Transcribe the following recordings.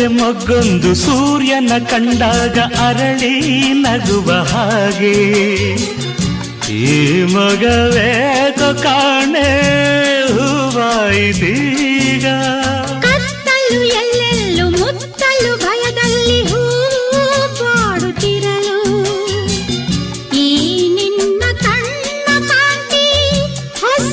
ತಾರೆ ಮೊಗ್ಗೊಂದು ಸೂರ್ಯನ ಕಂಡಾಗ ಅರಳಿ ನಗುವ ಹಾಗೆ. ಈ ಮಗವೇಕ ಕಾಣೆ ಹೂವಾಯಿದೀಗ ಕತ್ತಲು ಈ ನಿನ್ನ ಕಣ್ಣ ಹೊಸ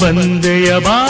ಬಂದೆಯ ಬಾ